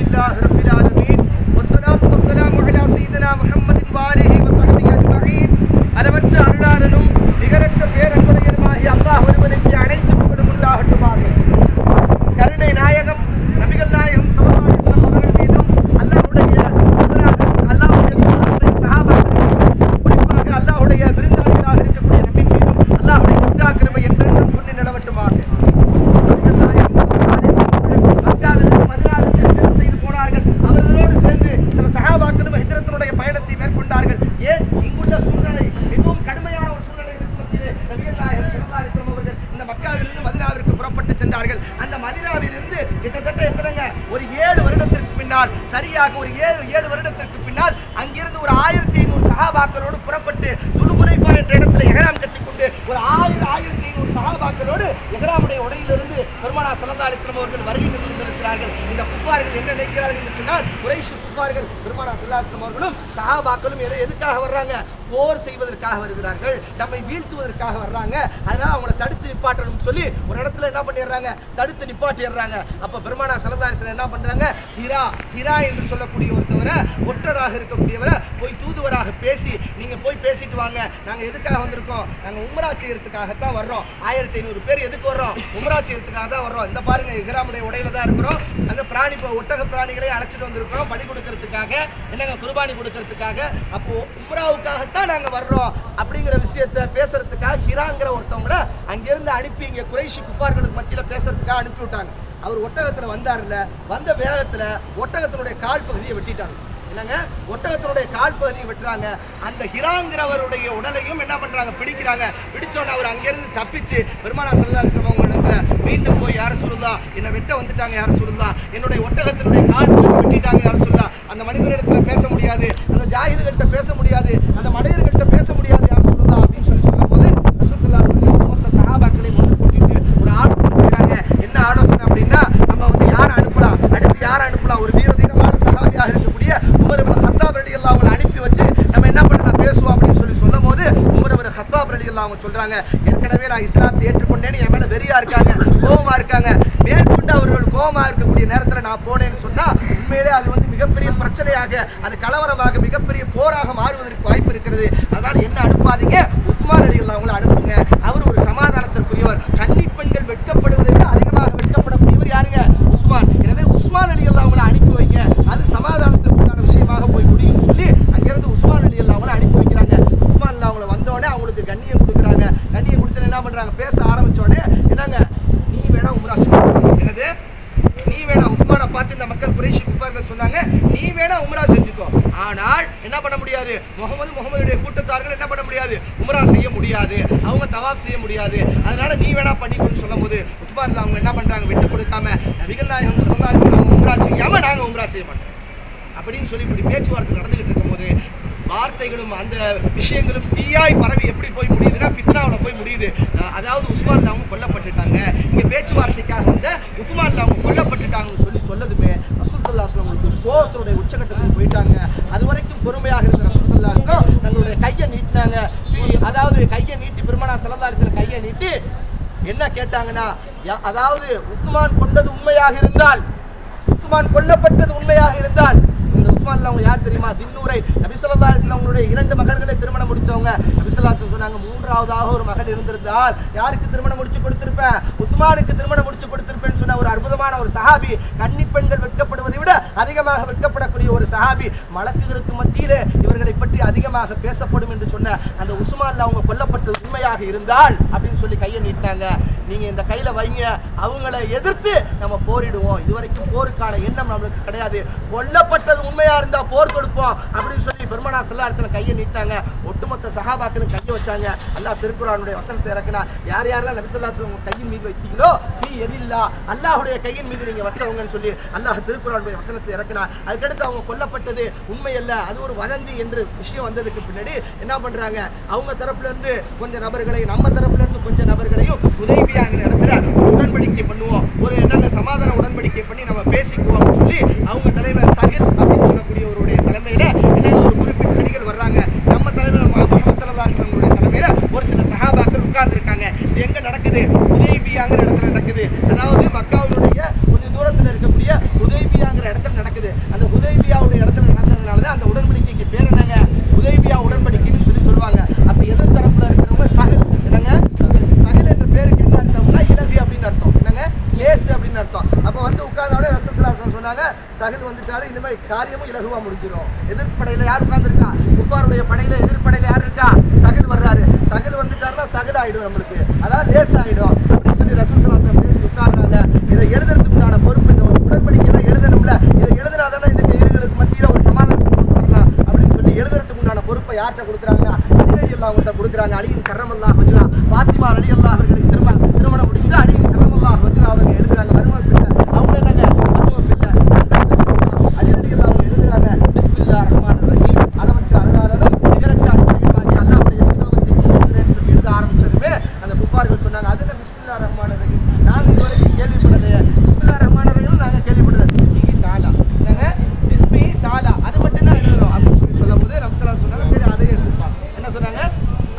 لله رب புறப்பட்டு சென்றார்கள். அந்த மதீனாவிலிருந்து கிட்டத்தட்ட எத்தனைங்க? ஒரு ஏழு வருடத்திற்கு பின்னால் சரியாக ஒரு ஏழு ஏழு வருடத்திற்கு பின்னால் அங்கிருந்து ஒரு ஆயிரத்தி ஐநூறு சகாபாக்களோடு புறப்பட்டு துலுகுலைஃபா என்ற இடத்துல எகராம் கட்டிக்கொண்டு ஒரு ஆயிரம் ஆயிரத்தி ஐநூறு சகாபாக்களோடு எகராமுடைய உடையிலிருந்து பெருமானா ஸல்லல்லாஹு அவர்கள் வருகை தந்திருக்கிறார்கள். இந்த குப்பார்கள் என்ன நினைக்கிறார்கள் என்று சொன்னால் குறைஷ் குப்பார்கள் பெருமானா ஸல்லல்லாஹு அலைஹி அவர்களும் சகாபாக்களும் எதை எதுக்காக வர்றாங்க? போர் செய்வதற்காக வருகிறார்கள் நம்மை வீழ்த்துவதற்காக வர்றாங்க. அதனால் அவங்கள தடுத்து நிப்பாட்டணும்னு சொல்லி ஒரு இடத்துல என்ன பண்ணிடுறாங்க? தடுத்து நிப்பாட்டிடுறாங்க. அப்போ பெருமானா சலதாரிசன் என்ன பண்ணுறாங்க ஹிரா ஹிரா என்று சொல்லக்கூடிய ஒருத்தவரை ஒற்றராக இருக்கக்கூடியவரை போய் தூதுவராக பேசி நீங்கள் போய் பேசிட்டு வாங்க. நாங்கள் எதுக்காக வந்திருக்கோம்? நாங்கள் உம்ரா செய்யறதுக்காகத்தான் வர்றோம். ஆயிரத்தி ஐநூறு பேர் எதுக்கு வர்றோம்? உம்ரா செய்யறதுக்காக தான் வர்றோம். இந்த பாருங்க ஹிராமுடைய உடையில தான் இருக்கிறோம். அந்த பிராணி இப்போ ஒட்டக பிராணிகளை அழைச்சிட்டு வந்திருக்கிறோம். பலி கொடுக்கறதுக்காக என்னங்க குர்பானி கொடுக்கறதுக்காக. அப்போ உம்ராவுக்காகத்தான் நாங்க வர்றோம் அப்படிங்கிற விஷயத்த பேசுறதுக்காக ஹிராங்கிற ஒருத்தவங்கள அங்கேருந்து அனுப்பி இங்கே குறைஷி குப்பார்களுக்கு மத்தியில் பேசுறதுக்காக அனுப்பி விட்டாங்க அவர் ஒட்டகத்தில் வந்தார்ல வந்த வேகத்தில் ஒட்டகத்தினுடைய கால் பகுதியை வெட்டிட்டாங்க. என்னங்க ஒட்டகத்தினுடைய கால் பகுதியை வெட்டுறாங்க. அந்த ஹிராங்கிறவருடைய உடலையும் என்ன பண்ணுறாங்க பிடிக்கிறாங்க. பிடிச்சோன்னு அவர் அங்கேருந்து தப்பிச்சு பெருமானா செல்லாசிரம் அவங்க இடத்துல மீண்டும் போய் யார் சொல்லுதா என்னை வெட்ட வந்துட்டாங்க யார் சொல்லுதா என்னுடைய ஒட்டகத்தினுடைய கால் பகுதி வெட்டிட்டாங்க யார் சொல்லா அந்த மனிதரிடத்துல பேச முடியாது அந்த ஜாகிதுகள்கிட்ட பேச முடியாது அந்த மடையர்கள்ட்ட பேச முடியாது யார சொல்லுதா அப்படின்னு சொல்லி சொல்லும் போது ரசூல் ஸல்லல்லாஹு அலைஹி வஸல்லம் மொத்த சஹாபாக்களை ஒன்று கூட்டிட்டு ஒரு ஆலோசனை செய்றாங்க என்ன ஆலோசனை அப்படின்னா நம்ம வந்து யாரை அனுப்பலாம் அடுத்து யாரை அனுப்பலாம் ஒரு வீரதீரமான சஹாபியாக இருக்கக்கூடிய உமர் இப்னு ஹத்தாப் ரலியல்லாஹு அவங்களை அனுப்பி வச்சு நம்ம என்ன பண்ணலாம் பேசுவோம் அப்படின்னு சொல்லி சொல்லும் போது உமர் இப்னு ஹத்தாப் இருக்காங்க. ஏற்கனவே நான் இஸ்லாத்தை ஏற்றுக்கொண்டேன்னு என் மேல வெறியா இருக்காங்க. கோபமா இருக்காங்க. மேற்கொண்டு அவர்கள் கோபமா இருக்கக்கூடிய நேரத்தில் நான் போனேன்னு சொன்னா உண்மையிலே அது வந்து மிகப்பெரிய பிரச்சனையாக அது கலவரமாக மிகப்பெரிய போராக மாறுவதற்கு வாய்ப்பு இருக்கிறது. அதனால என்ன அனுப்பாதீங்க. உஸ்மான் அலி அவங்கள அனுப்புங்க. அவர் ஒரு சமாதானத்திற்குரியவர். கண்ணி பெண்கள் வெட்கப்படுவதை விட அதிகமாக வெட்கப்படக்கூடியவர் யாருங்க உஸ்மான் எனவே உஸ்மான் அலி அவங்கள அனுப்பி வைங்க அது சமாதானத்திற்குண்டான விஷயமாக போய் முடியும்னு சொல்லி அங்கிருந்து உஸ்மான் அலி அவங்கள அனுப்பி வைக்கிறாங்க உஸ்மான் அவங்கள வந்தோடனே அவங்களுக்கு கண்ணியம் கொடுக்குறாங்க கண்ணியம் கொடுத்து என்ன பண்றாங்க பேச ஆரம்பிச்சோடனே என்னங்க நீ வேணா உம்ரா செஞ்சுக்கோ. என்னது நீ வேணா உஸ்மானை பார்த்து இந்த மக்கள் குறைஷி குப்பார்கள் சொன்னாங்க நீ வேணா உம்ரா செஞ்சுக்கோ. ஆனால் என்ன பண்ண முடியாது? முகமது முகமதுடைய கூட்டத்தார்கள் என்ன பண்ண முடியாது? உம்ரா செய்ய முடியாது. அவங்க தவாப் செய்ய முடியாது. அதனால நீ வேணா பண்ணிக்கோன்னு சொல்லும் போது உஸ்மான்ல அவங்க என்ன பண்றாங்க? விட்டு கொடுக்காம நபிகள் நாயகம் ஸல்லல்லாஹு அலைஹி உம்ரா செய்யாம நாங்க உம்ரா செய்ய மாட்டோம். அப்படின்னு சொல்லி இப்படி பேச்சுவார்த்தை நடந்துகிட்டு இருக்கும்போது வார்த்தைகளும் அந்த விஷயங்களும் தீயாய் பரவி எப்படி போய் முடியுதுன்னா ஃபித்னாவில் போய் முடியுது. அதாவது உஸ்மான்ல அவங்க கொல்லப்பட்டுட்டாங்க. இங்கே பேச்சுவார்த்தைக்காக வந்து உஸ்மான்ல அவங்க கொல்லப்பட்டுட்டாங்க. ரசூல் சல்லா அவங்களுக்கு உச்சகட்டத்துக்கு போயிட்டாங்க. அது வரைக்கும் பொறுமையாக இருந்த ரசூல் தங்களுடைய கையை நீட்டினாங்க. அதாவது கையை நீட்டி பெருமானா சலதாரிசன் கையை நீட்டி என்ன கேட்டாங்கன்னா யா- அதாவது உஸ்மான் கொண்டது உண்மையாக இருந்தால் உஸ்மான் கொல்லப்பட்டது உண்மையாக இருந்தால் உஸ்மான்ல அவங்க யார் தெரியுமா? தின்னூரை. நபிசல்லா அலிஸ்லாம் அவங்களுடைய இரண்டு மகள்களை திருமணம் முடிச்சவங்க. நபிசல்லா சொன்னாங்க மூன்றாவதாக ஒரு மகள் இருந்திருந்தால் யாருக்கு திருமணம் முடிச்சு கொடுத்திருப்பேன்? உஸ்மானுக்கு திருமணம் முடிச்சு கொடுத்திருப்பேன்னு சொன்ன ஒரு அற்புதமான ஒரு சஹாபி கன்னி பெண்கள் வெட்கப்படுவதை விட அதிகமாக வெட்கப்படக்கூடிய ஒரு சஹாபி மலக்குகளுக்கு மத்தியிலே இவர்களை பற்றி அதிகமாக பேசப்படும் என்று சொன்ன அந்த உஸ்மான்ல அவங்க கொல்லப்பட்டது உண்மையாக இருந்தால் அப்படின்னு சொல்லி கையை நீட்டினாங்க. நீங்க இந்த கையில வைங்க அவங்கள எதிர்த்து நம்ம போரிடுவோம். இதுவரைக்கும் போருக்கான எண்ணம் நம்மளுக்கு கிடையாது. கொல்லப்பட்டது உண்மையாக உண்மையா இருந்தா போர் கொடுப்போம் அப்படின்னு சொல்லி பெருமனா செல்லாரசன கையை நீட்டாங்க ஒட்டுமொத்த சகாபாக்களும் கையை வச்சாங்க. அல்லாஹ் திருக்குறானுடைய வசனத்தை இறக்குனா யார் யாரெல்லாம் நபிசல்லாசலம் உங்க கையின் மீது வைத்தீங்களோ நீ எதில்லா அல்லாஹுடைய கையின் மீது நீங்க வச்சவங்கன்னு சொல்லி அல்லாஹ் திருக்குறானுடைய வசனத்தை இறக்குனா அதுக்கடுத்து அவங்க கொல்லப்பட்டது உண்மை அல்ல அது ஒரு வதந்தி என்று விஷயம் வந்ததுக்கு பின்னாடி என்ன பண்றாங்க? அவங்க தரப்புல இருந்து கொஞ்சம் நபர்களையும் நம்ம தரப்புல இருந்து கொஞ்சம் நபர்களையும் உதவியாகிற இடத்துல ஒரு உடன்படிக்கை பண்ணுவோம். ஒரு என்னென்ன சமாதான உடன்படிக்கை பண்ணி நம்ம பேசிக்குவோம் சொல்லி அவங்க தலைவர் சஹில் அப்படின்னு சொல்லக்கூடியவருடைய தலைமையில என்னென்ன ஒரு குறிப்பிட்ட அணிகள் வர்றாங்க நம்ம தலைவர் முகமது சல்லா அலுவலமுடைய தலைமையில ஒரு சில சஹாபாக்கள் உட்கார்ந்துருக்காங்க இது எங்க நடக்குது உதய்பியாங்கிற இடத்துல நடக்குது அதாவது மக்காவுடைய கொஞ்சம் தூரத்துல இருக்கக்கூடிய உதய்பியாங்கிற இடத்துல நடக்குது சொன்னாங்க சகில் வந்துட்டாரு காரியமும் இலகுவாக முடிஞ்சிடும் எதிர்ப்படையில் யார் உட்காந்துருக்கா குஃபாருடைய படையில் எதிர்ப்படையில் யார் இருக்கா? சகல் வர்றாரு. சகல் வந்துட்டாருன்னா சகல் ஆயிடும் நம்மளுக்கு அதாவது லேஸ் ஆயிடும் அப்படின்னு சொல்லி ரசூல் சலாசம் பேசி உட்கார்றாங்க இதை எழுதுறதுக்கு உண்டான பொறுப்பு இந்த உடன்படிக்கையெல்லாம் எழுதணும்ல இதை எழுதுனாதானே இந்த எதிரிகளுக்கு மத்தியில ஒரு சமாதானத்தை கொண்டு வரலாம் அப்படின்னு சொல்லி எழுதுறதுக்கு உண்டான பொறுப்பை யார்கிட்ட கொடுக்குறாங்க அலி அல்லா அவங்கள்ட்ட கொடுக்குறாங்க அலியின் கரமல்லா வஜ்லா பாத்திமா அலி அல்லா அவர்களுக்கு திரும்ப திருமணம் முடித்து அலியின் கரமல்லா வஜ்லா அவங்க எழுதுறாங்க மருமக பிள்ளை அவங்க என்னங்க மருமக பிள்ளை அலி அலி அல்லா அவங்க எழுதுறாங்க பிஸ்மில்லா ரஹ்மான் ரஹீம் அளவற்ற அருளாளரும் நிகரற்ற அன்புடையமாகிய அல்லாஹ்வுடைய நாமத்தை எழுதுறேன்னு சொல்லி எழுத ஆரம்பிச்சதுமே அந்த குஃபார்கள் சொன்னாங்க அது என்ன பிஸ்மில்லா ரஹ்மான் ரஹீம் நாங்க இதுவரைக்கும் கேள்விப்படலையே பிஸ்மில்லா ரஹ்மான் ரஹீம் நாங்க கேள்விப்படல பிஸ்மிஹி தாலா என்னங்க பிஸ்மிஹி தாலா அது மட்டும் தான் எழுதணும் அப்படின்னு சொல்லி சொல்லும் போது ரம்சலா சொன்னாங்க சரி அதையும் எழுதுப்பா என்ன சொன்னாங்க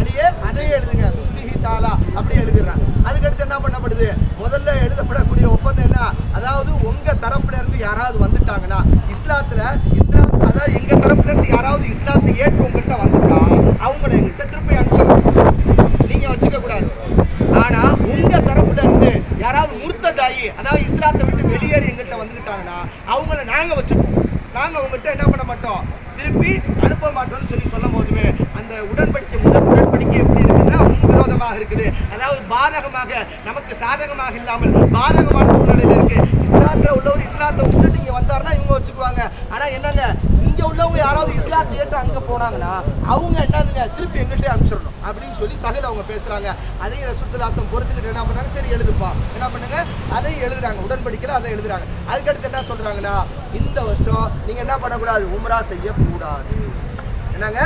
அலியே அதையே எழுதுங்க பிஸ்மிஹி தாலா அப்படியே எழுதுறாங்க அதுக்கடுத்து என்ன பண்ணப்படுது முதல்ல எழுதப்படக்கூடிய ஒப்பந்தம் என்ன அதாவது உங்க தரப்புல இருந்து யாராவது வந்துட்டாங்கன்னா இஸ்லாத்துல இஸ்லாம் அதாவது எங்க தரப்புல இருந்து யாராவது இஸ்லாத்தை ஏற்று உங்ககிட்ட வந்துட்டா அவங்கள எங்கிட்ட திருப்பி அனுப்பிச்சிடலாம். நீங்க வச்சுக்க கூடாது. ஆனா உங்க தரப்புல இருந்து யாராவது முர்த்ததாயி அதாவது இஸ்லாத்தை விட்டு வெளியேறி எங்கள்கிட்ட வந்துக்கிட்டாங்கன்னா அவங்கள நாங்க வச்சுப்போம். நாங்க உங்ககிட்ட என்ன பண்ண மாட்டோம்? திருப்பி அனுப்ப மாட்டோம்னு சொல்லி சொல்லும் போதுமே அந்த உடன்படிக்கை முதல் உடன்படிக்கை எப்படி இருக்குன்னா முன்விரோதமாக இருக்குது. அதாவது பாதகமாக நமக்கு சாதகமாக இல்லாமல் பாதகமான சூழ்நிலையில் இருக்கு. இஸ்லாத்துல உள்ளவர் இஸ்லாத்தை விட்டுட்டு இங்கே வந்தாருன்னா இவங்க வச்சுக்குவாங்க. ஆனால் என்னங்க இங்கே உள்ளவங்க யாராவது இஸ்லாத்தை ஏற்று அங்கே போனாங்கன்னா அவங்க என்னதுங்க திருப்பி எங்கிட்டே அனுப்பிச்சிடணும் அப்படின்னு சொல்லி சகல் அவங்க பேசுகிறாங்க அதையும் ரசூலுல்லாஹம் பொறுத்துக்கிட்டு என்ன பண்ணாங்க? சரி எழுதுப்பா. என்ன பண்ணுங்க? அதையும் எழுதுறாங்க. உடன்படிக்கையில் அதை எழுதுறாங்க. அதுக்கடுத்து என்ன சொல்கிறாங்கன்னா இந்த வருஷம் நீங்கள் என்ன பண்ணக்கூடாது? உம்ரா செய்யக்கூடாது. என்னங்க?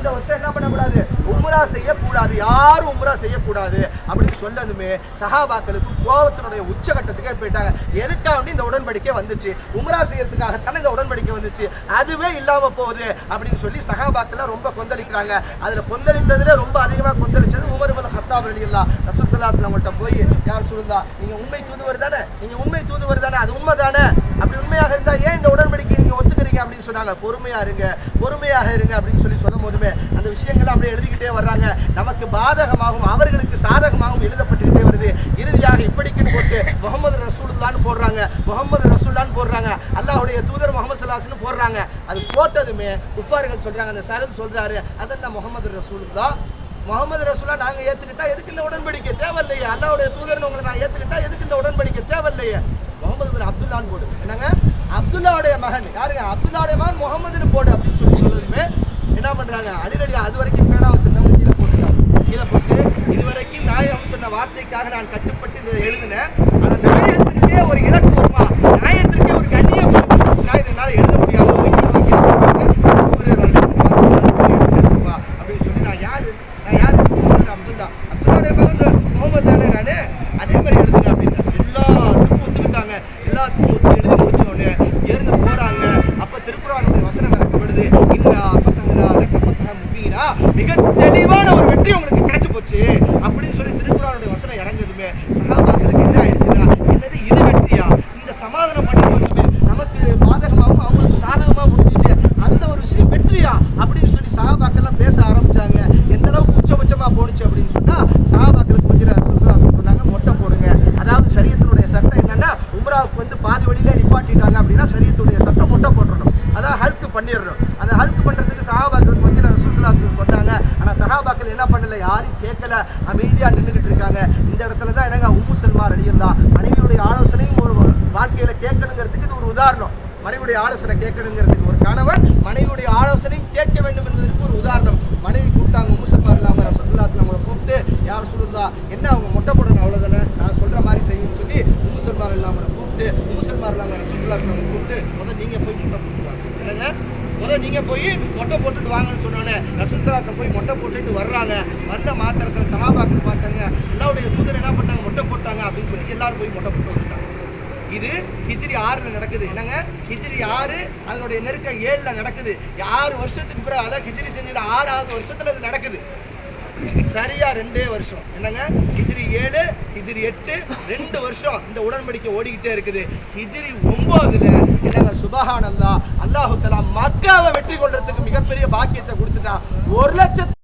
இந்த வருஷம் என்ன பண்ணக்கூடாது? உம்ரா செய்யக்கூடாது. யாரும் உம்ரா செய்யக்கூடாது. அப்படின்னு சொன்னதுமே சஹாபாக்களுக்கு கோபத்தினுடைய உச்சகட்டத்துக்கே போயிட்டாங்க. எதுக்காக வேண்டி இந்த உடன்படிக்கை வந்துச்சு? உம்ரா செய்யறதுக்காகத்தானே இந்த உடன்படிக்கை வந்துச்சு? அதுவே இல்லாம போகுது அப்படின்னு சொல்லி சஹாபாக்கெல்லாம் ரொம்ப கொந்தளிக்கிறாங்க. அதுல கொந்தளித்ததுல ரொம்ப அதிகமாக கொந்தளிச்சது உமர் இப்னு ஹத்தாப் அலியல்லா ரசூல் ஸல்லல்லாஹு போய் யார் சொல்லுந்தா நீங்க உண்மை தூதுவர் தானே? நீங்க உண்மை தூதுவர் தானே? அது உண்மை தானே அப்படி உண்மையாக இருந்தா ஏன் இந்த உடன்படிக்கை நீங்க ஒத்துக்கிறீங்க அப்படின்னு சொன்னாங்க பொறுமையா இருங்க பொறுமையாக இருங்க அப்படின்னு சொல்லி சொல்லும் போதுமே அந்த விஷயங்கள்லாம் அப்படியே எழுதிக்கிட்டே வர்றாங்க. நமக்கு பாதகமாகவும் அவர்களுக்கு சாதகமாகவும் எழுதப்பட்டுக்கிட்டே வருது. இறுதியாக இப்படிக்குன்னு போட்டு முகமது ரசூல்லான்னு போடுறாங்க. முகமது ரசூல்லான்னு போடுறாங்க. அல்லாஹுடைய தூதர் முகமது சல்லாஸ்னு போடுறாங்க. அது போட்டதுமே குஃபார்கள் சொல்கிறாங்க அந்த சகல் சொல்கிறாரு அதென்ன முகமது ரசூலுல்லா? முகமது ரசூலா நாங்கள் ஏற்றுக்கிட்டா எதுக்கு இந்த உடன்படிக்கை தேவையில்லையே? அல்லாவுடைய தூதர்னு உங்களை நான் ஏற்றுக்கிட்டா எதுக்கு இந்த உடன்படிக்கை தேவையில்லையே? முகமது பின் அப்துல்லான்னு போடு. என்னங்க? அப்துல்லாவுடைய மகன். யாருங்க? அப்துல்லாவுடைய மகன் முகமதுன்னு போடு அப்படின்னு சொல்லி சொல்லதுமே என்ன பண்ணுறாங்க அலிரடியா அது வரைக்கும் பேனா வச்சுருந்தவங்க கீழே போட்டுட்டாங்க கீழே போட்டு இது வரைக்கும் நாயகம் சொன்ன வார்த்தைக்காக நான் கட்டுப்பட்டு இதை எழுதினேன். அந்த நாயகத்திற்கே ஒரு இலக்கு வருமா நாயகத்திற்கே ஒரு கண்ணியம் வந்துச்சுன்னா இதனால எழுத முடியாது தூக்கி நோக்கி போடுவாங்க. ஒரு ரலிம் பார்த்து சொன்னாங்க, எழுதுப்பா அப்படின்னு சொல்லி நான் யாரு நான் யாரு முகமது அப்துல்லா அப்துல்லாவுடைய மகன் முகமது தானே நானு அதே மாதிரி எழுதுங்க அப்படின்னு எல்லாத்துக்கும் ஒத்துக்கிட்டாங்க எல்லாத்துக்கும் ஒத்து எழுதி முடிச்ச உடனே இருந்து போறாங்க அப்ப திருக்குறானுடைய வசனம் இறக்கப்படுது இன்னா ஃபதஹ்னா லக ஃபதஹம் முபீனா மிக தெளிவான ஒரு வெற்றி உங்களுக்கு கிடைச்சு போச்சு அப்படின்னு சொல்லி திருக்குறானுடைய வசனம் இறங்குதுமே சகாபாக்களுக்கு என்ன ஆயிடுச்சுன்னா என்னது இது வெற்றியா இந்த சமாதானம் பண்ணி வந்தது நமக்கு பாதகமாகவும் அவங்களுக்கு சாதகமா முடிஞ்சிச்சு அந்த ஒரு விஷயம் வெற்றியா அப்படின்னு சொல்லி சகாபாக்கெல்லாம் பேச ஆரம்பிச்சாங்க எந்த அளவுக்கு உச்சபட்சமா போணுச்சு அப்படின்னு சொன்னா சகாபாக்களுக்கு மத்தியில சுசலாசம் பண்ணாங்க மொட்டை போடுங்க அதாவது சரியத்தினுடைய சட்டம் என்னன்னா உம்ராவுக்கு வந்து பாதி வழியில நிப்பாட்டிட்டாங்க அப்படின்னா சரியத்துடைய சட்டம் மொட்டை போட்டுறணும் அதான் ஹல்க் பண்ணிடணும் அந்த ஹல்க் பண்றதுக்கு சகாபாக்களுக்கு மத்தியில சுசலாசம் சொன்னாங்க ஆனா சகாபாக்கள் என்ன பண்ணல யாரும் கேட்கல அமைதியா நின்றுகிட்டு இருக்காங்க இந்த இடத்துல தான் என்னங்க உம்மு செல்மார் அழியிருந்தா மனைவியுடைய ஆலோசனையும் ஒரு வாழ்க்கையில் கேட்கணுங்கிறதுக்கு இது ஒரு உதாரணம். மனைவியுடைய ஆலோசனை கேட்கணுங்கிறதுக்கு ஒரு கணவன் மனைவியுடைய ஆலோசனையும் கேட்க வேண்டும் என்பதற்கு ஒரு உதாரணம். மனைவி கூப்பிட்டாங்க முசல்பார் இல்லாமல் ரசத்துல்லாஸ் நம்மளை கூப்பிட்டு யார் சொல்லுதா என்ன அவங்க மொட்டை போடணும் அவ்வளோதானே நான் சொல்கிற மாதிரி செய்யும்னு சொல்லி மூசல்மார் இல்லாமல் கூப்பிட்டு முசல்மார் இல்லாமல் ரசத்துல்லாஸ் நம்ம கூப்பிட்டு முதல் நீங்கள் போய் மொட்டை போட்டுவாங்க என்னங்க? முதல் நீங்கள் போய் மொட்டை போட்டுட்டு வாங்கன்னு சொன்னோன்னே ரசூல்சலாசம் போய் மொட்டை போட்டுட்டு வர்றாங்க. வந்த மாத்திரத்தில் சஹாபாக்கள் பார்த்தாங்க எல்லாருடைய தூதர் என்ன பண்ணாங்க? மொட்டை போட்டாங்க அப்படின்னு சொல்லி எல்லாரும் போய் மொட்டை போட்டு வந்துட்டாங்க. இது ஹிஜ்ரி ஆறில் நடக்குது. என்னங்க? ஹிஜ்ரி ஆறு அதனுடைய நெருக்கம் ஏழில் நடக்குது. ஆறு வருஷத்துக்கு பிறகு அதான் ஹிஜ்ரி செஞ்சது. ஆறாவது வருஷத்தில் இது நடக்குது. சரியாக ரெண்டே வருஷம். என்னங்க? ஹிஜ்ரி ஏழு ஹிஜ்ரி எட்டு ரெண்டு வருஷம் இந்த உடன்படிக்கை ஓடிக்கிட்டே இருக்குது. ஹிஜ்ரி ஒம்போதில் என்னங்க சுபஹானல்லா அல்லாஹு தலா மக்காவை வெற்றி கொள்றதுக்கு மிகப்பெரிய பாக்கியத்தை கொடுத்துட்டான் ஒரு லட்சத்து